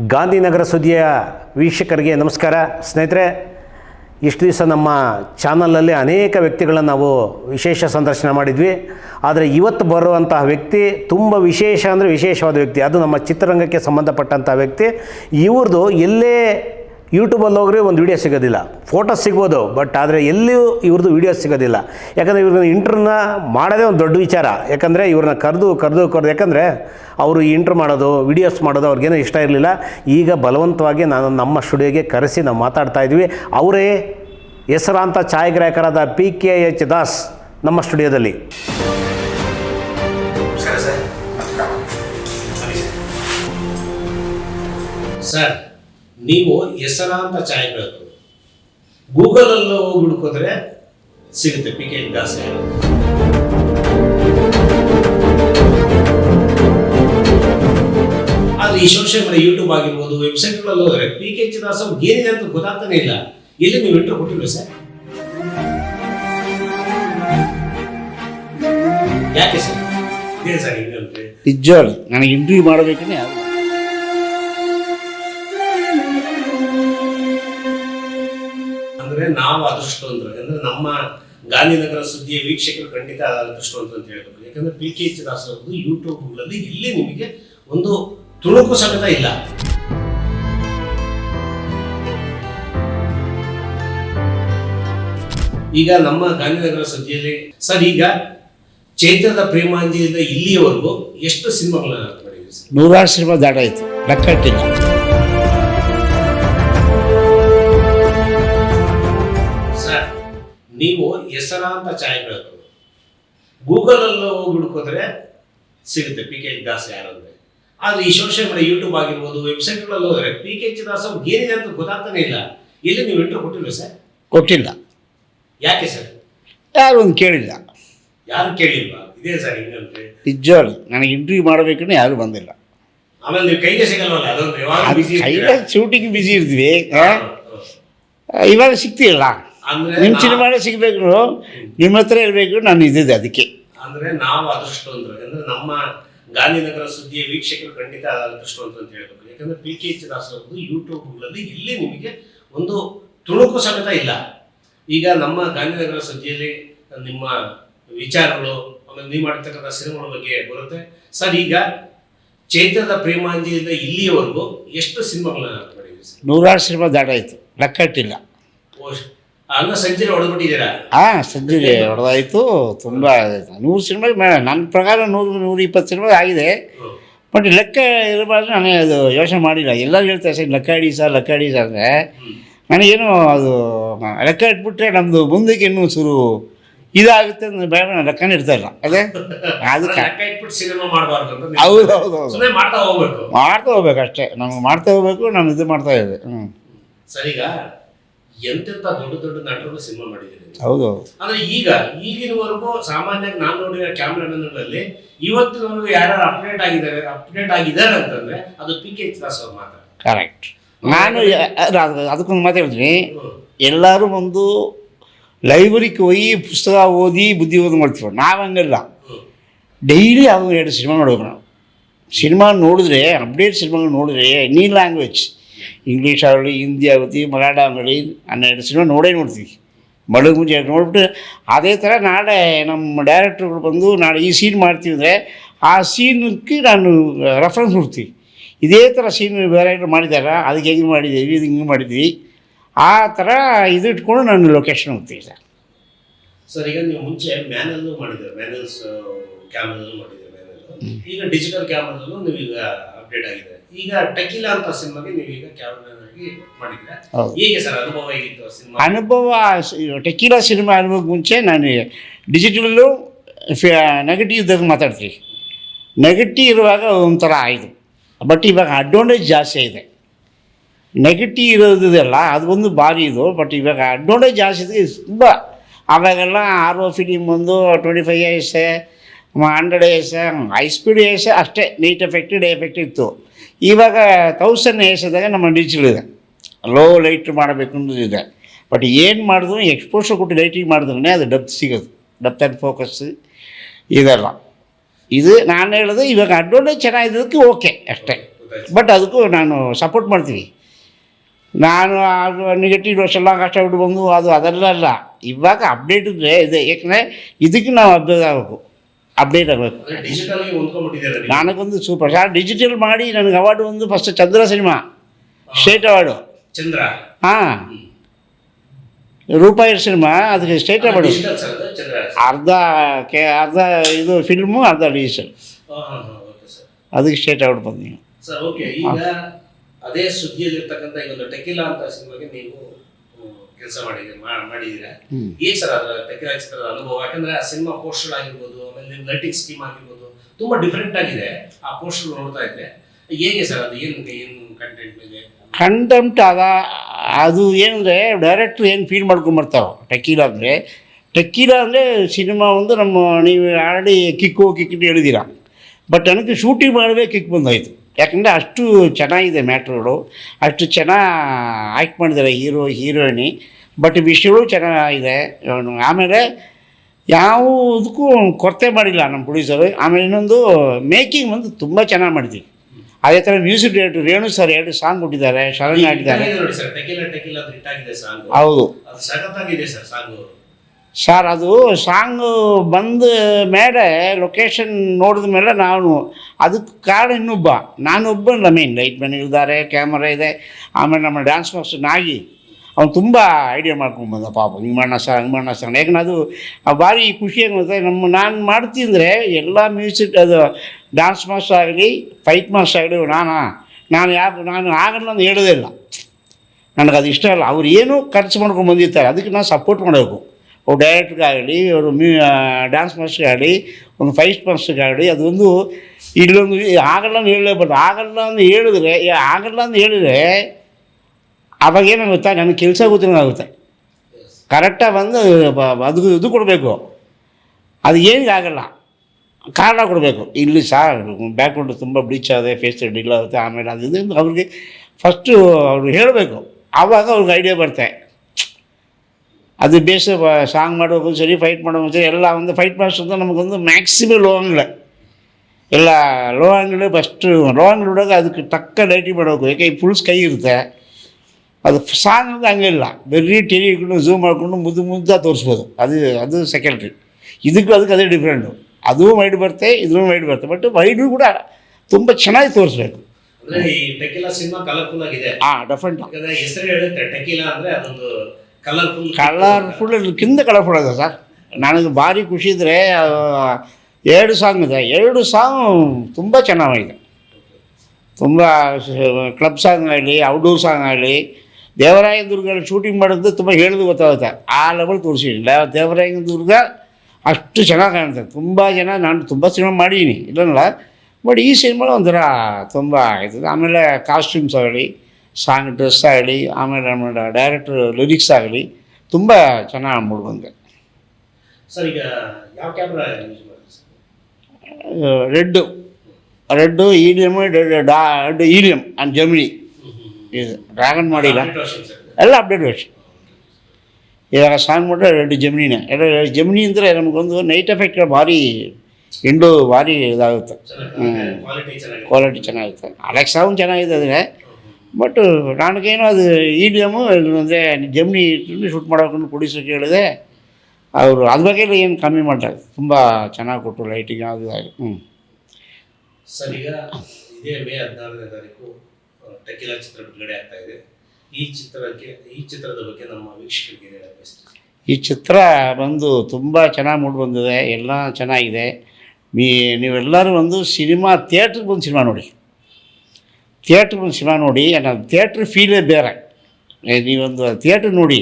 ಗಾಂಧಿನಗರ ಸುದ್ದಿಯ ವೀಕ್ಷಕರಿಗೆ ನಮಸ್ಕಾರ. ಸ್ನೇಹಿತರೆ, ಇಷ್ಟು ದಿವಸ ನಮ್ಮ ಚಾನಲಲ್ಲಿ ಅನೇಕ ವ್ಯಕ್ತಿಗಳನ್ನು ನಾವು ವಿಶೇಷ ಸಂದರ್ಶನ ಮಾಡಿದ್ವಿ. ಆದರೆ ಇವತ್ತು ಬರುವಂತಹ ವ್ಯಕ್ತಿ ತುಂಬ ವಿಶೇಷ ಅಂದರೆ ವಿಶೇಷವಾದ ವ್ಯಕ್ತಿ. ಅದು ನಮ್ಮ ಚಿತ್ರರಂಗಕ್ಕೆ ಸಂಬಂಧಪಟ್ಟಂಥ ವ್ಯಕ್ತಿ. ಇವ್ರದ್ದು ಎಲ್ಲೇ ಯೂಟ್ಯೂಬಲ್ಲಿ ಹೋಗ್ರೆ ಒಂದು ವಿಡಿಯೋ ಸಿಗೋದಿಲ್ಲ. ಫೋಟೋ ಸಿಗ್ಬೋದು ಬಟ್ ಆದರೆ ಎಲ್ಲಿಯೂ ಇವ್ರದ್ದು ವೀಡಿಯೋ ಸಿಗೋದಿಲ್ಲ. ಯಾಕಂದರೆ ಇವ್ರನ್ನ ಇಂಟ್ರನ್ನ ಮಾಡೋದೇ ಒಂದು ದೊಡ್ಡ ವಿಚಾರ. ಯಾಕಂದರೆ ಇವ್ರನ್ನ ಕರೆದು ಕರೆದು ಕರೆದು, ಯಾಕಂದರೆ ಅವರು ಈ ಇಂಟ್ರ್ ಮಾಡೋದು ವಿಡಿಯೋಸ್ ಮಾಡೋದು ಅವ್ರಿಗೇನೋ ಇಷ್ಟ ಇರಲಿಲ್ಲ. ಈಗ ಬಲವಂತವಾಗಿ ನಾನು ನಮ್ಮ ಸ್ಟುಡಿಯೋಗೆ ಕರೆಸಿ ನಾವು ಮಾತಾಡ್ತಾ ಇದ್ವಿ. ಅವರೇ ಹೆಸರಾಂತ ಛಾಯಾಗ್ರಾಹಕರಾದ ಪಿ ಕೆ ಎಚ್ ದಾಸ್ ನಮ್ಮ ಸ್ಟುಡಿಯೋದಲ್ಲಿ ಸರ್ ನೀವು ಹೆಸರಾಂತ ಛಾಯಾಗ್ರಾಹಕರು ಗೂಗಲಲ್ಲಿ ಹೋಗಿ ಹುಡುಕಿದ್ರೆ ಸಿಗುತ್ತೆ ಪಿ ಕೆ ದಾಸೆ. ಆದ್ರೆ ಈ ಸೋಷಿಯಲ್ ಮೀಡಿಯಾ ಯೂಟ್ಯೂಬ್ ಆಗಿರ್ಬೋದು ವೆಬ್ಸೈಟ್ಗಳಲ್ಲಿ ಹೋದ್ರೆ ಪಿ ಕೆ ಎಚ್ ದಾಸ್ ಏನಿದೆ ಅಂತ ಗೊತ್ತಾಗ್ತಾನೆ ಇಲ್ಲ. ಎಲ್ಲಿ ನೀವು ಇಂಟರ್ ಕೊಟ್ಟಿಲ್ಲ ಸರ್? ಯಾಕೆ ಸರ್? ಸರ್ ನಿಜವಾಗ್ಲು ನನಗೆ ಇಂಟರ್ವ್ಯೂ ಮಾಡಬೇಕೇ ಅಂದ್ರೆ ನಾವು ಅದೃಷ್ಟವಂತರು. ಅಂದ್ರೆ ನಮ್ಮ ಗಾಂಧಿನಗರ ಸುದ್ದಿಯ ವೀಕ್ಷಕರು ಖಂಡಿತ ಅದೃಷ್ಟವಂತರು ಅಂತ ಹೇಳ್ಬೇಕು. ಯಾಕಂದ್ರೆ ಪಿ ಕೆ ಎಚ್ ದಾಸ್ ಅವ್ರದ್ದು ಯೂಟ್ಯೂಬ್ಗಳಲ್ಲಿ ಇಲ್ಲಿ ನಿಮಗೆ ಒಂದು ತುಣುಕು ಸಮೇತ ಇಲ್ಲ. ಈಗ ನಮ್ಮ ಗಾಂಧಿನಗರ ಸುದ್ದಿಯಲ್ಲಿ, ಸರ್ ಈಗ ಚೈತ್ರದ ಪ್ರೇಮಾಂಜಲಿಯಿಂದ ಇಲ್ಲಿಯವರೆಗೂ ಎಷ್ಟು ಸಿನಿಮಾಗಳನ್ನ ನೂರಾರು ಸಿನಿಮಾ ದಾಟಾಯಿತು ಲೆಕ್ಕಟ್ಟಿಲ್ಲ ನೀವು ಹೆಸರಾಂತ ಛಾಯಾಗ್ರಾಹಕರು ಗೂಗಲಲ್ಲಿ ಹೋಗಿ ಹುಡುಕಿದ್ರೆ ಸಿಗುತ್ತೆ ಪಿ ಕೆ ದಾಸ್ ದಾಸ್ ಯಾರಂದ್ರೆ. ಆದ್ರೆ ಈ ಸೋಷಿಯಲ್ ಮೀಡಿಯಾ ಯೂಟ್ಯೂಬ್ ಆಗಿರ್ಬೋದು ವೆಬ್ಸೈಟ್ಗಳಲ್ಲಿ ಹೋದ್ರೆ ಪಿ ಕೆ ಎಚ್ ದಾಸ್ ಅವ್ರಿಗೆ ಏನಿದೆ ಅಂತ ಗೊತ್ತಾಗ್ತಾನೆ ಇಲ್ಲ. ಎಲ್ಲಿ ನೀವು ಇಂಟರ್ ಕೊಟ್ಟಿಲ್ಲ ಸರ್? ಕೊಟ್ಟಿಲ್ಲ. ಯಾಕೆ ಸರ್? ಯಾರು ಒಂದು ಕೇಳಿಲ್ಲ. ಯಾರು ಕೇಳಿಲ್ಲ ಇದೇ ಸರ್ ಹಿಂಗಂದ್ರೆ ನಿಜವಾಗ್ಲು ನನಗೆ ಇಂಟರ್ವ್ಯೂ ಮಾಡಬೇಕೇ ಯಾರು ಬಂದಿಲ್ಲ. ಆಮೇಲೆ ನೀವು ಕೈಗೆ ಸಿಗಲ್ವಲ್ಲ ಅದೊಂದು ಯಾವಾಗ ಅದು busy ಕೈಲ ಇರ್ತೀರಾ? ಶೂಟಿಂಗ್ ಬಿಸಿ ಇರ್ತೀವಿ ಆ? ಇವಾಗ ಸಿಗ್ತಿಲ್ಲ. ನಿಮ್ಮ ಸಿನಿಮಾನೇ ಸಿಗಬೇಕು. ನಿಮ್ಮ ಹತ್ರ ಇರಬೇಕು ನಾನು ಇದ್ದಿದ್ದೆ ಅದಕ್ಕೆ. ಅಂದರೆ ನಾವು ಅದೃಷ್ಟವಂತರು. ಅಂದ್ರೆ ನಮ್ಮ ಗಾಂಧಿನಗರ ಸುದ್ದಿಯ ವೀಕ್ಷಕರು ಖಂಡಿತ ಅದೃಷ್ಟವಂತರು ಅಂತ ಹೇಳ್ಬೇಕು. ಯಾಕಂದ್ರೆ ಪಿ ಕೆ ಎಚ್ ದಾಸ್ ಅವರು ಯೂಟ್ಯೂಬ್ಗಳಲ್ಲಿ ಇಲ್ಲಿ ನಿಮಗೆ ಒಂದು ತುಣುಕು ಸಮೇತ ಇಲ್ಲ. ಈಗ ನಮ್ಮ ಗಾಂಧಿನಗರ ಸುದ್ದಿಯಲ್ಲಿ ನಿಮ್ಮ ವಿಚಾರಗಳು ಆಮೇಲೆ ನೀವು ಮಾಡಿರ್ತಕ್ಕಂಥ ಸಿನಿಮಾಗಳ ಬಗ್ಗೆ ಬರುತ್ತೆ. ಸರ್ ಈಗ ಚೈತ್ರದ ಪ್ರೇಮಾಂಜಿಯಿಂದ ಇಲ್ಲಿಯವರೆಗೂ ಎಷ್ಟು ಸಿನಿಮಾಗಳನ್ನ ಸರ್? ನೂರಾರು ಸಿನಿಮಾ ದಾಟಾಯಿತು ಲೆಕ್ಕಟ್ಟಿಲ್ಲ ಸಂಜೆ ಹಾಂ ಸದ್ಯಗೆ ಹೊಡೆದಾಯಿತು ತುಂಬ ನೂರು ಸಿನಿಮಾ ನನ್ನ ಪ್ರಕಾರ ನೂರು ನೂರ ಇಪ್ಪತ್ತು ಸಿನಿಮಾ ಆಗಿದೆ. ಬಟ್ ಲೆಕ್ಕ ಇರಬಾರ್ದು ನಾನು ಅದು ಯೋಚನೆ ಮಾಡಿಲ್ಲ. ಎಲ್ಲರೂ ಹೇಳ್ತಾರೆ ಸರ್ ಲೆಕ್ಕ ಹಿಡಿ ಸರ್ ಲೆಕ್ಕ ಹಿಡಿ ಸರ್ ಅಂದರೆ ನನಗೇನು ಅದು ಲೆಕ್ಕ ಇಟ್ಬಿಟ್ರೆ ನಮ್ಮದು ಮುಂದಕ್ಕೆ ಇನ್ನೂ ಶುರು ಇದಾಗುತ್ತೆ ಅಂತ ಬೇಡ ನಾನು ಲೆಕ್ಕನೇ ಇಡ್ತಾ ಇಲ್ಲ. ಅದೇ? ಅದಕ್ಕೆ ಹೌದು ಹೌದು ಹೌದು. ಮಾಡ್ತಾ ಹೋಗ್ಬೇಕು. ಮಾಡ್ತಾ ಹೋಗ್ಬೇಕು ಅಷ್ಟೇ. ನಮ್ಗೆ ಮಾಡ್ತಾ ಹೋಗ್ಬೇಕು ನಾನು ಇದು ಮಾಡ್ತಾ ಇದ್ದೆ. ಹ್ಞೂ ಸರಿಗ? ಎಂತೆಂತ ದೊಡ್ಡ ದೊಡ್ಡ ನಟರು ಸಿನಿಮಾ ಮಾಡಿದ್ದೀರಿ ಹೌದು ಅಂದ್ರೆ ಈಗ ಈಗಿನವರೆಗೂ ಸಾಮಾನ್ಯವಾಗಿ ನಾನು ನೋಡಿರೋ ಕ್ಯಾಮ್ರಾಮನ್ಗಳಲ್ಲಿ ನನಗೆ ಯಾರು ಅಪ್ಡೇಟ್ ಆಗಿದ್ದಾರೆ ಅಪ್ಡೇಟ್ ಆಗಿದ್ದಾರೆ ಅಂತಂದ್ರೆ ಅದು ಪಿ ಕೆ ದಾಸ್ ಅವ್ರು ಮಾತ್ರ. ಕರೆಕ್ಟ್ ನಾನು ಅದಕ್ಕೊಂದು ಮಾತು ಹೇಳ್ತೀನಿ. ಎಲ್ಲರೂ ಒಂದು ಲೈಬ್ರರಿಗೆ ಹೋಗಿ ಪುಸ್ತಕ ಓದಿ ಬುದ್ಧಿ ಓದಿ ಮಾಡ್ತೀವಿ. ನಾವು ಹಂಗಲ್ಲ. ಡೈಲಿ ಅದು ಎರಡು ಸಿನಿಮಾ ನೋಡ್ಬೇಕು ನಾವು. ಸಿನಿಮಾ ನೋಡಿದ್ರೆ ಅಪ್ಡೇಟ್ ಸಿನಿಮಾಗಳು ನೋಡಿದ್ರೆ ನೀ ಲ್ಯಾಂಗ್ವೇಜ್ ಇಂಗ್ಲೀಷ್ ಆಗಲಿ ಹಿಂದಿ ಆಗಲಿ ಮರಾಠ ಆಗಲಿ, ಹನ್ನೆರಡು ಸಿನಿಮಾ ನೋಡೇ ನೋಡ್ತೀವಿ. ಮಳಗ ಮುಂಚೆ ನೋಡ್ಬಿಟ್ಟು ಅದೇ ಥರ ನಾಳೆ ನಮ್ಮ ಡೈರೆಕ್ಟ್ರುಗಳು ಬಂದು ನಾಳೆ ಈ ಸೀನ್ ಮಾಡ್ತೀವಿ ಅಂದರೆ ಆ ಸೀನ್ಗೆ ನಾನು ರೆಫರೆನ್ಸ್ ಕೊಡ್ತೀವಿ ಇದೇ ಥರ ಸೀನ್ ಬೇರೆ ಮಾಡಿದಾರ ಅದಕ್ಕೆ ಹೆಂಗೆ ಮಾಡಿದ್ದೀವಿ ಇದು ಹಿಂಗೆ ಮಾಡಿದ್ವಿ ಆ ಥರ ಇದು ಇಟ್ಕೊಂಡು ನಾನು ಲೊಕೇಶನ್ ಹೋಗ್ತೀವಿ ಸರ್. ಸರ್ ಈಗ ನೀವು ಮುಂಚೆ ಮ್ಯಾನಲ್ಲೂ ಮಾಡಿದ್ದೀರ? ಮ್ಯಾನಲ್ಸ್ ಕ್ಯಾಮ್ರಲ್ಲೂ ಮಾಡಿದ್ದೀರ ಮ್ಯಾನಲ್ ಈಗ ಡಿಜಿಟಲ್ ಕ್ಯಾಮ್ರಲ್ಲೂ ನೀವು ಈಗ ಅಪ್ಡೇಟ್ ಆಗಿದೆ ಈಗ ಟಕಿಲಾ ಅಂತ ಸಿನಿಮಾಗೆ ನೀವು ಈಗ ಕ್ಯಾಮ್ರಾಗಿ ಮಾಡಿದ್ರೆ ಹೌದು. ಹೇಗೆ ಸರ್ ಅನುಭವ ಹೇಗಿತ್ತು ಸಿನಿಮಾ? ಅನುಭವ ಟೆಕಿಲಾ ಸಿನಿಮಾ ಅನುಭವಕ್ಕೆ ಮುಂಚೆ ನಾನು ಡಿಜಿಟಲ್ಲು ನೆಗೆಟಿವ್ ಇದ್ದಾಗ ಮಾತಾಡ್ತೀವಿ ನೆಗೆಟಿವ್ ಇರುವಾಗ ಒಂಥರ ಆಯಿತು. ಬಟ್ ಇವಾಗ ಅಡ್ವಾಂಟೇಜ್ ಜಾಸ್ತಿ ಇದೆ. ನೆಗೆಟಿವ್ ಇರೋದಿದೆಲ್ಲ ಅದು ಒಂದು ಭಾರಿ ಇದು ಬಟ್ ಇವಾಗ ಅಡ್ವಾಂಟೇಜ್ ಜಾಸ್ತಿ ಇದೆ. ತುಂಬ ಆವಾಗೆಲ್ಲ ಆರ್ ಒ ಫಿಲಿಮ್ ಒಂದು twenty five years hundred years high speed ASA ಅಷ್ಟೇ ನೀಟ್ ಎಫೆಕ್ಟೆಡ್ ಎಫೆಕ್ಟ್ ಇತ್ತು. ಇವಾಗ ತೌಸಂಡ್ ಇಯರ್ಸ್ದಾಗ ನಮ್ಮ ಡಿಜಿಟಲ್ ಇದೆ. ಲೋ ಲೈಟ್ ಮಾಡಬೇಕು ಅನ್ನೋದು ಇದೆ. ಬಟ್ ಏನು ಮಾಡಿದ್ರು ಎಕ್ಸ್ಪೋಷರ್ ಕೊಟ್ಟು ಲೈಟಿಂಗ್ ಮಾಡಿದ್ರೆ ಅದು ಡಬ್ತ್ ಸಿಗೋದು. ಡಬ್ತ್ ಆ್ಯಂಡ್ ಫೋಕಸ್ ಇದೆಲ್ಲ. ಇದು ನಾನು ಹೇಳೋದು ಇವಾಗ ಅಡ್ವಾಂಟೇಜ್ ಚೆನ್ನಾಗಿದ್ದಕ್ಕೆ ಓಕೆ ಅಷ್ಟೇ. Right. ಬಟ್ ಅದಕ್ಕೂ ನಾನು ಸಪೋರ್ಟ್ ಮಾಡ್ತೀನಿ ನಾನು ಅದು ನೆಗೆಟಿವ್ ಎಲ್ಲ ಕಷ್ಟಪಟ್ಟು ಬಂದು ಅದು ಅದೆಲ್ಲ ಅಲ್ಲ. ಇವಾಗ ಅಪ್ಡೇಟ್ ಇದ್ರೆ ಇದೆ. ಯಾಕಂದರೆ ಇದಕ್ಕೆ ನಾವು ಅಪ್ಡೇಟ್ ಆಗಬೇಕು. ಅಪ್ಡೇಟ್ ಆಗಬೇಕು. ನೀವು ನನಗೊಂದು ಸೂಪರ್ ಸಾರ್ ಡಿಜಿಟಲ್ ಮಾಡಿ ನನಗೆ ಅವಾರ್ಡು ಒಂದು first Chandra cinema state award Chandra. ಹಾಂ. ರೂಪಾಯಿ ಸಿನಿಮಾ ಅದಕ್ಕೆ ಸ್ಟೇಟ್ ಅವಾರ್ಡು ಅರ್ಧ ಕೆ ಅರ್ಧ ಇದು ಫಿಲ್ಮು ಅರ್ಧ ಡಿಜಿಟಲ್ ಅದಕ್ಕೆ ಸ್ಟೇಟ್ ಅವಾರ್ಡ್ ಬಂದು ಈಗ ಅದೇ ಸುದ್ದಿಯಲ್ಲಿರ್ತಕ್ಕಂಥ ಈಗ ಒಂದು ಟೆಕಿಲಾ ಅಂತ ಸಿನಿಮಾಗೆ ನೀವು ಕೆಲಸ ಮಾಡಿದ್ದೀರಿ ಮಾಡಿದ್ದೀರಾ? ಹ್ಮ್. ಸರ್ ಅದರ ಟೆಕಿಲಾ ಚಿತ್ರದ ಅನುಭವ? ಯಾಕಂದ್ರೆ ಆ ಸಿನಿಮಾ ಪೋಸ್ಟರ್ ಆಗಿರ್ಬೋದು ಆಮೇಲೆ ನಿಮ್ಮ ಲೈಟಿಂಗ್ ಸ್ಕೀಮ್ ಆಗಿರ್ಬೋದು ತುಂಬಾ ಡಿಫ್ರೆಂಟ್ ಆಗಿದೆ ಆ ಪೋಸ್ಟರ್ ನೋಡ್ತಾ ಇದ್ದೆ ಹೇಗೆ ಸರ್ ಅದು? ಏನು ಏನು ಕಂಟೆಂಟ್ ಮೇಲೆ? ಕಂಟೆಂಟ್ ಅದ ಅದು ಏನಂದರೆ ಡೈರೆಕ್ಟ್ರ್ ಏನು ಫೀಲ್ ಮಾಡ್ಕೊಂಬರ್ತಾವೆ ಟಕೀಲ ಅಂದರೆ? ಟಕ್ಕೀಲ ಅಂದರೆ ಸಿನಿಮಾ ಒಂದು ನಮ್ಮ ನೀವು ಆಲ್ರೆಡಿ ಕಿಕ್ಕು ಕಿಕ್ಕಿಟ್ಟು ಹೇಳಿದ್ದೀರ ಬಟ್ ನನಗೆ ಶೂಟಿಂಗ್ ಮಾಡದೆ ಕಿಕ್ ಬಂದಾಯಿತು. ಯಾಕಂದರೆ ಅಷ್ಟು ಚೆನ್ನಾಗಿದೆ ಮ್ಯಾಟ್ರುಗಳು ಅಷ್ಟು ಚೆನ್ನಾಗಿ ಆ್ಯಕ್ಟ್ ಮಾಡಿದ್ದಾರೆ ಹೀರೋ ಹೀರೋಯಿನಿ ಬಟ್ ವಿಷಯಗಳು ಚೆನ್ನಾಗಿದೆ. ಆಮೇಲೆ ಯಾವುದಕ್ಕೂ ಕೊರತೆ ಮಾಡಿಲ್ಲ ನಮ್ಮ ಪ್ರೊಡ್ಯೂಸರು ಆಮೇಲೆ ಇನ್ನೊಂದು ಮೇಕಿಂಗ್ ಒಂದು ತುಂಬ ಚೆನ್ನಾಗಿ ಮಾಡಿದ್ವಿ. ಅದೇ ಥರ ಮ್ಯೂಸಿಕ್ ಡೈರೆಕ್ಟರ್ ರೇಣು ಸರ್ ಎರಡು ಸಾಂಗ್ ಕೊಟ್ಟಿದ್ದಾರೆ ಶರಣ್ ಆಡಿದ್ದಾರೆ ಹೌದು. ಸರ್, ಅದು ಸಾಂಗು ಬಂದ ಮೇಲೆ ಲೊಕೇಶನ್ ನೋಡಿದ ಮೇಲೆ ನಾನು, ಅದಕ್ಕೆ ಕಾರಣ ಇನ್ನೊಬ್ಬ. ನಾನೊಬ್ಬ ಅಲ್ಲ ಮೇನ್ ಲೈಟ್ ಮ್ಯಾನ್ ಇದ್ದಾರೆ, ಕ್ಯಾಮರಾ ಇದೆ. ಆಮೇಲೆ ನಮ್ಮ ಡ್ಯಾನ್ಸ್ ಮಾಸ್ಟರ್ ನಾಗಿ. ಅವ್ನು ತುಂಬ ಐಡಿಯಾ ಮಾಡ್ಕೊಂಡ್ಬಂದ ಪಾಪ. ಹಿಂಗೆ ಮಾಡೋಣ ಸರ್, ಹಂಗೆ ಮಾಡೋಣ ಸರ್. ಯಾಕಂದ್ರೆ ಅದು ಭಾರಿ ಖುಷಿ ಆಗುತ್ತೆ ನಮ್ಮ ನಾನು ಮಾಡ್ತಿದ್ರೆ ಎಲ್ಲ ಮ್ಯೂಸಿಕ್ ಅದು ಡ್ಯಾನ್ಸ್ ಮಾಸ್ಟರ್ ಆಗಲಿ ಫೈಟ್ ಮಾಸ್ಟರ್ ಆಗಲಿ ನಾನಾ? ನಾನು ಯಾಕೆ ನಾನು ಆಗಲ್ಲ ಅಂತ ಹೇಳೋದೇ ಇಲ್ಲ. ನನಗೆ ಅದು ಇಷ್ಟ ಇಲ್ಲ. ಅವ್ರು ಏನು ಖರ್ಚು ಮಾಡ್ಕೊಂಡು ಬಂದಿರ್ತಾರೆ. ಅದಕ್ಕೆ ನಾನು ಸಪೋರ್ಟ್ ಮಾಡಬೇಕು. ಅವ್ರು ಡೈರೆಕ್ಟ್ಗಾಗಲಿ ಅವರು ಮ್ಯೂ ಡ್ಯಾನ್ಸ್ ಮಾಸ್ಟರ್ಗಾಗಲಿ ಒಂದು ಫೈಟ್ ಮಾಸ್ಟರ್ಗಾಗಲಿ ಅದೊಂದು ಇಲ್ಲೊಂದು ಆಗಲ್ಲ ಅಂತ ಹೇಳಲೇಬಾರ್ದು ಆಗಲ್ಲ ಅಂತ ಹೇಳಿದ್ರೆ ಆಗಲ್ಲ ಅಂತ ಹೇಳಿದರೆ ಅವಾಗ ಏನಾಗುತ್ತಾ ನನಗೆ ಕೆಲಸ ಗೊತ್ತಿನಾಗುತ್ತೆ ಕರೆಕ್ಟಾಗಿ ಬಂದು ಅದು, ಇದು ಕೊಡಬೇಕು. ಅದು ಏನಿಗೆ ಆಗಲ್ಲ? ಕಾರಣ ಕೊಡಬೇಕು. ಇಲ್ಲಿ ಸಾರ್ ಬ್ಯಾಕ್ಗ್ರೌಂಡ್ ತುಂಬ ಬ್ಲೀಚ್ ಆದರೆ ಫೇಸ್ ಡಿಲ್ ಆಗುತ್ತೆ, ಆಮೇಲೆ ಅದು ಅವ್ರಿಗೆ ಫಸ್ಟು ಅವ್ರು ಹೇಳಬೇಕು. ಆವಾಗ ಅವ್ರಿಗೆ ಐಡಿಯಾ ಬರುತ್ತೆ. ಅದು ಬೇಸ್ ಸಾಂಗ್ ಮಾಡೋದು ಸರಿ ಫೈಟ್ ಮಾಡೋದು ಸರಿ ಎಲ್ಲ ಒಂದು ಫೈಟ್ ಮಾಸ್ಟರ್ ಅಂತ ನಮಗೊಂದು ಮ್ಯಾಕ್ಸಿಮಮ್ ಲೋ ಆಂಗ್ಲ ಎಲ್ಲ low angle first low angle ಹೊಡೋಕೆ ಅದಕ್ಕೆ ತಕ್ಕ ಲೈಟಿಂಗ್ ಮಾಡಬೇಕು ಯಾಕೆ ಫುಲ್ ಸ್ಕೈ ಇರುತ್ತೆ ಅದು ಸಾಂಗ್ ಅಂದ್ರೆ ಹಂಗಿಲ್ಲ ಬರೀ ಟಿವಿ ಇಟ್ಕೊಂಡು ಝೂಮ್ ಮಾಡಿಕೊಂಡು ಮುದ್ದು ಮುದ್ದ ತೋರಿಸ್ಬೋದು ಅದು ಅದು ಸೆಕೆಂಡ್ರಿ ಇದಕ್ಕೂ ಅದಕ್ಕೆ ಅದೇ ಡಿಫ್ರೆಂಟು ಅದು ವೈಡ್ ಬರುತ್ತೆ ಇದ್ರೂ ವೈಡ್ ಬರುತ್ತೆ ಬಟ್ ವೈಡು ಕೂಡ ತುಂಬ ಚೆನ್ನಾಗಿ ತೋರಿಸ್ಬೇಕು ಅಂದ್ರೆ ಈ ಟೆಕಿಲಾ ಸಿನಿಮಾ ಕಲರ್ಫುಲ್ ಆಗಿದೆ ಹಾಂ ಡಿಫ್ರೆಂಟ್ ಯಾಕಂದ್ರೆ ಹೆಸರು ಹೇಳುತ್ತೆ ಟೆಕಿಲಾ ಅಂದ್ರೆ ಅದೊಂದು ಕಲರ್ಫುಲ್ ಕಲರ್ಫುಲ್ ಕಿಂದ ಕಲರ್ಫುಲ್ ಇದೆ ಸರ್ ನನಗೆ ಭಾರಿ ಖುಷಿ ಇದ್ದರೆ ಎರಡು ಸಾಂಗ್ ಇದೆ. ಎರಡು ಸಾಂಗ್ ತುಂಬ ಚೆನ್ನಾಗಿದೆ. ತುಂಬ ಕ್ಲಬ್ ಸಾಂಗ್ ಆಗಲಿ ಔಟ್ಡೋರ್ ಸಾಂಗ್ ಆಗಲಿ ದೇವರಾಯ ದುರ್ಗದಲ್ಲಿ ಶೂಟಿಂಗ್ ಮಾಡೋದು ತುಂಬ ಹೇಳಿದು ಗೊತ್ತಾಗುತ್ತೆ. ಆ ಲೆವೆಲ್ ತೋರಿಸಿಲ್ಲ ದೇವರಾಯ ದುರ್ಗ ಅಷ್ಟು ಚೆನ್ನಾಗಿ ಕಾಣುತ್ತೆ. ತುಂಬ ಜನ ನಾನು ತುಂಬ ಸಿನಿಮಾ ಮಾಡಿದ್ದೀನಿ ಇಲ್ಲಲ್ಲ ಬಟ್ ಈ ಸಿನಿಮಾ ಒಂಥರ ತುಂಬ ಆಯ್ತದೆ ಆಮೇಲೆ ಕಾಸ್ಟ್ಯೂಮ್ಸ್ ಆಗಲಿ ಸಾಂಗ್ ಡ್ರೆಸ್ ಆಗಲಿ ಆಮೇಲೆ ನಮ್ಮ ಡೈರೆಕ್ಟ್ರ್ ಲಿರಿಕ್ಸ್ ಆಗಲಿ ತುಂಬ ಚೆನ್ನಾಗಿ ಮೂಡಿ ಬಂದೆ ಸರ್ ಈಗ ಯಾವ ಕ್ಯಾಮ್ರಾ ಯೂಸ್ ಮಾಡಿ ಸರ್? ರೆಡ್ಡು. ರೆಡ್ಡು ಈಡಿಯಮ್ ಡಾ ಈಡಿಯಮ್ ಆ್ಯಂಡ್ ಜಮಿನಿ. ಇದು ಡ್ರ್ಯಾಗನ್ ಮಾಡಿಲ್ಲ. Update version ಸರ್ ಇದು. ಎಲ್ಲ ಅಪ್ಡೇಟ್ ವರ್ಷನ್ ಇವಾಗ ಸಾಂಗ್ ಮಾಡಿದ್ರೆ ರೆಡ್ ಜಮಿನಿನೇ. ಎಲ್ಲ ಜಮಿನಿ ಅಂದರೆ ನಮಗೊಂದು ನೈಟ್ ಎಫೆಕ್ಟ್ ಭಾರಿ ಇಂಡು ಭಾರಿ ಇದಾಗುತ್ತೆ. ಚೆನ್ನಾಗಿ ಕ್ವಾಲಿಟಿ ಚೆನ್ನಾಗಿದೆ. ಕ್ವಾಲಿಟಿ ಚೆನ್ನಾಗಿರುತ್ತೆ. ಅಲೆಕ್ಸಾவும் ಚೆನ್ನಾಗಿದೆ ಆದರೆ ಬಟ್ ನನಗೇನು ಅದು ಇ ಡಿ ಎಮ್ಮು ಅಂದರೆ ಜಮ್ನಿ ಶೂಟ್ ಮಾಡೋಕೊಂಡು ಪ್ರೊಡ್ಯೂಸರ್ಗೆ ಕೇಳಿದೆ. ಅವರು ಅದ್ರ ಬಗ್ಗೆ ಏನು ಕಮ್ಮಿ ಮಾಡ್ತಾರೆ. ತುಂಬ ಚೆನ್ನಾಗಿ ಕೊಟ್ಟರು ಲೈಟಿಂಗ್ ಅದು. ಹ್ಞೂ ಸರ್ ಈಗ ಇದೇ ಮೇ ಹದಿನಾರನೇ ತಾರೀಕು ಆ, ಚಿತ್ರ ಬಿಡುಗಡೆ ಆಗ್ತಾ ಇದೆ. ಈ ಚಿತ್ರಕ್ಕೆ ಈ ಚಿತ್ರದ ಬಗ್ಗೆ ನಮ್ಮ ವೀಕ್ಷಕರಿಗೆ ಏನು ಈ ಚಿತ್ರ ಬಂದು ತುಂಬ ಚೆನ್ನಾಗಿ ಮೂಡಿ ಬಂದಿದೆ ಎಲ್ಲ ಚೆನ್ನಾಗಿದೆ. ನೀ ನೀವೆಲ್ಲರೂ ಒಂದು ಸಿನಿಮಾ ಥಿಯೇಟ್ರಿಗೆ ಬಂದು ಸಿನಿಮಾ ನೋಡಿ. ಥಿಯೇಟ್ರಿಗೆ ಒಂದು ಸಿನಿಮಾ ನೋಡಿ ನಾನು ಥಿಯೇಟ್ರ್ ಫೀಲೇ ಬೇರೆ. ನೀವೊಂದು ಥಿಯೇಟ್ರ್ ನೋಡಿ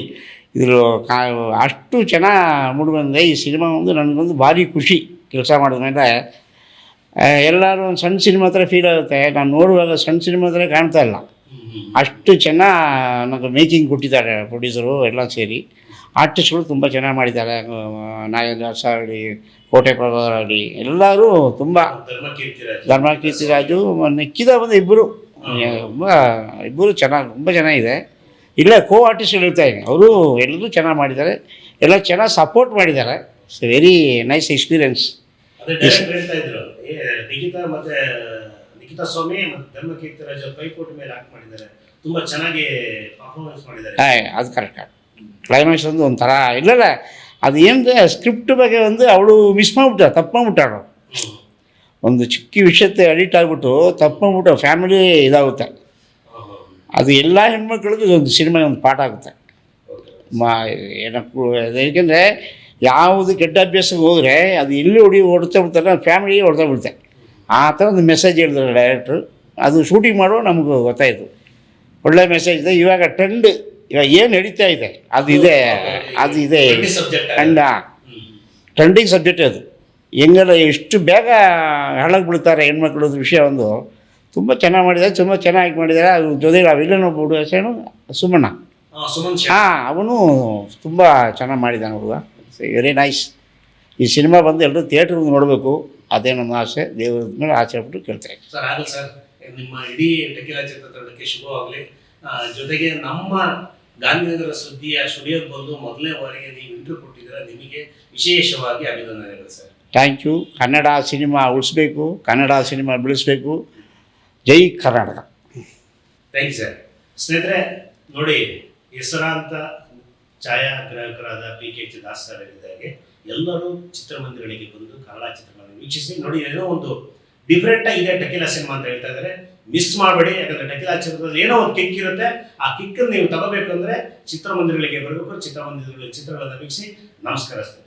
ಇದ್ರ ಕಾ ಅಷ್ಟು ಚೆನ್ನಾಗಿ ಮೂಡಿ ಬಂದಿದೆ ಈ ಸಿನಿಮಾ ಒಂದು ನನಗೊಂದು ಭಾರಿ ಖುಷಿ ಕೆಲಸ ಮಾಡಿದ್ಮೇಲೆ ಎಲ್ಲರೂ ಒಂದು ಸಣ್ಣ ಸಿನಿಮಾ ಹತ್ರ ಫೀಲ್ ಆಗುತ್ತೆ. ನಾನು ನೋಡುವಾಗ ಸಣ್ಣ ಸಿನಿಮಾ ಹತ್ರ ಕಾಣ್ತಾ ಇಲ್ಲ. ಅಷ್ಟು ಚೆನ್ನಾಗಿ ನನಗೆ ಮೇಕಿಂಗ್ ಕೊಟ್ಟಿದ್ದಾರೆ ಪ್ರೊಡ್ಯೂಸರು ಎಲ್ಲ ಸೇರಿ. ಆರ್ಟಿಸ್ಟ್ಗಳು ತುಂಬ ಚೆನ್ನಾಗಿ ಮಾಡಿದ್ದಾರೆ. ನಾಗೇಂದ್ರ ದಾಸ್ ಆಗಲಿ ಕೋಟೆ ಪ್ರಭಾವರ್ ಆಗಲಿ ಎಲ್ಲರೂ ತುಂಬ ಧರ್ಮಕೀರ್ತಿ ರಾಜು. ಧರ್ಮ ಕೀರ್ತಿರಾಜು ನೆಕ್ಕಿದ ಬಂದ ಇಬ್ಬರು ತುಂಬ ಇಬ್ಬರು ಚೆನ್ನಾಗಿ ತುಂಬ ಚೆನ್ನಾಗಿದೆ. ಇಲ್ಲ ಕೋ ಆರ್ಟಿಸ್ಟ್ ಇರ್ತಾ ಇದ್ದೀನಿ ಅವರು ಎಲ್ಲರೂ ಚೆನ್ನಾಗಿ ಮಾಡಿದ್ದಾರೆ. ಎಲ್ಲ ಚೆನ್ನಾಗಿ ಸಪೋರ್ಟ್ ಮಾಡಿದ್ದಾರೆ. ಇಟ್ಸ್ ವೆರಿ ನೈಸ್ ಎಕ್ಸ್ಪೀರಿಯನ್ಸ್ ಅದೇ ಡೈರೆಕ್ಟ್ ಹೇಳ್ತಾ ಇದ್ರು ನಿಖಿತಾ ಮತ್ತೆ ನಿಖಿತಾ ಸ್ವಾಮಿ ಮತ್ತು ಧರ್ಮಕೀರ್ತಿ ರಾಜ್ ಅವ್ರು ಪೈಪೋಟಿ ಮೇಲೆ ಆಕ್ಟ್ ಮಾಡಿದ್ದಾರೆ. ತುಂಬಾ ಚೆನ್ನಾಗಿ ಪರ್ಫಾರ್ಮೆನ್ಸ್ ಮಾಡಿದ್ದಾರೆ. ಹಾಂ ಅದು ಕರೆಕ್ಟ್ ಕ್ಲೈಮ್ಯಾಕ್ಸ್ ಒಂದು ಒಂಥರ ಇಲ್ಲಲ್ಲ ಅದು ಏನು ಸ್ಕ್ರಿಪ್ಟ್ ಬಗ್ಗೆ ಒಂದು ಅವಳು ಮಿಸ್ ಮಾಡಿಬಿಟ್ಟ ತಪ್ಪು ಮಾಡ್ಬಿಟ್ಟಾಳು. ಒಂದು ಚಿಕ್ಕ ವಿಷಯത്തെ ಅಡಿಟ್ ಆಗಿಬಿಟ್ಟು ತಪ್ಪು ಮಾಡ್ಬಿಟ್ಟು ಫ್ಯಾಮಿಲಿ ಇದಾಗುತ್ತೆ ಹ್ಮ್. ಅದು ಎಲ್ಲ ಹೆಣ್ಮಕ್ಳಿಗೂ ಒಂದು ಸಿನಿಮಾ ಒಂದು ಪಾಠ ಆಗುತ್ತೆ Okay. ಮಾ ಏನಕ್ಕೂ ಏಕೆಂದರೆ ಯಾವುದು ಕೆಟ್ಟ ಅಭ್ಯಾಸಕ್ಕೆ ಹೋದರೆ ಅದು ಎಲ್ಲಿ ಹೊಡಿ ಹೊಡ್ತಾ ಬಿಡ್ತಾರೆ ಫ್ಯಾಮಿಲಿ ಹೊಡ್ತಾ ಬಿಡುತ್ತೆ ಆ ಥರ ಒಂದು ಮೆಸೇಜ್ ಹೇಳಿದ್ರು ಡೈರೆಕ್ಟ್ರು ಅದು ಶೂಟಿಂಗ್ ಮಾಡೋ ನಮಗೂ ಗೊತ್ತಾಯಿತು ಒಳ್ಳೆ ಮೆಸೇಜ್ ಇದೆ ಇವಾಗ ಟ್ರೆಂಡ್ ಇವಾಗ ಏನು ನಡೀತಾ ಇದೆ ಅದು ಇದೆ ಅದು ಇದೆ Trendy subject ಆಗಿದೆ. ಅಂಡ ಹ್ಮ್. ಟ್ರೆಂಡಿಂಗ್ ಸಬ್ಜೆಕ್ಟ್ ಅದು ಹೆಂಗೆಲ್ಲ ಎಷ್ಟು ಬೇಗ ಹಾಳಾಗಿ ಬಿಡ್ತಾರೆ ಹೆಣ್ಮಕ್ಳು ವಿಷಯ ಒಂದು ತುಂಬ ಚೆನ್ನಾಗಿ ಮಾಡಿದ್ದಾರೆ ತುಂಬ ಚೆನ್ನಾಗಿ ಮಾಡಿದ್ದಾರೆ ಅದು ಜೊತೆಗೆ ಆ ವಿಲನ್ ಒಬ್ಬ ಹುಡುಗ ಹೆಸರು ಸುಮಣ್ಣ. ಹಾಂ ಅವನು ತುಂಬ ಚೆನ್ನಾಗಿ ಮಾಡಿದ್ದಾನೆ ಹುಡುಗ. ವೆರಿ ನೈಸ್ ಈ ಸಿನಿಮಾ ಬಂದು ಎಲ್ಲರೂ ಥಿಯೇಟ್ರ್ ನೋಡಬೇಕು ಅದೇ ನನ್ನ ಆಸೆ. ದೇವ್ರ ಮೇಲೆ ಆಸೆ ಬಿಟ್ಟು ಕೇಳ್ತಾರೆ ಸರ್ ಆಗಲಿ ಸರ್. ನಿಮ್ಮ ಇಡೀ ಟೆಕಿಲಾ ಚಿತ್ರತಂಡಕ್ಕೆ ಶುಭವಾಗಲಿ. ಜೊತೆಗೆ ನಮ್ಮ ಗಾಂಧಿನಗರ ಸುದ್ದಿಯ ಸ್ಟುಡಿಯೋಗೆ ಬಂದು ಮೊದಲನೇ ಬಾರಿಗೆ ನೀವು ಇಂಟರ್ವ್ಯೂ ಕೊಟ್ಟಿದ್ದೀರಾ. ನಿಮಗೆ ವಿಶೇಷವಾಗಿ ಅಭಿನಂದನೆಗಳು sir. Thank you. Kannada cinema ಉಳಿಸ್ಬೇಕು, ಕನ್ನಡ ಸಿನಿಮಾ ಬೆಳೆಸಬೇಕು. ಜೈ ಕರ್ನಾಟಕ. Thank you sir. ಸ್ನೇಹಿತರೆ, ನೋಡಿ, ಹೆಸರಾಂತ ಛಾಯಾಗ್ರಾಹಕರಾದ P K H Das sir ಹೇಳಿದಾಗೆ ಎಲ್ಲರೂ ಚಿತ್ರಮಂದಿರಗಳಿಗೆ ಬಂದು ಕನ್ನಡ ಚಿತ್ರಗಳನ್ನು ವೀಕ್ಷಿಸಿ, ನೋಡಿ, ಏನೋ ಒಂದು ಡಿಫ್ರೆಂಟ್ ಆಗಿದೆ ಟಕಿಲಾ ಸಿನಿಮಾ ಅಂತ ಹೇಳ್ತಾ ಇದ್ದಾರೆ. ಮಿಸ್ ಮಾಡಬೇಡಿ, ಯಾಕಂದ್ರೆ ಟಕಿಲಾ ಚಿತ್ರದಲ್ಲಿ ಏನೋ ಒಂದು ಕಿಕ್ ಇರುತ್ತೆ. ಆ ಕಿಕ್ ನೀವು ತಗೋಬೇಕು ಅಂದ್ರೆ ಚಿತ್ರಮಂದಿರಗಳಿಗೆ ಬರಬೇಕು ಚಿತ್ರಮಂದಿರಗಳ ಚಿತ್ರಗಳನ್ನು ವೀಕ್ಷಿಸಿ. ನಮಸ್ಕಾರ ಸರ್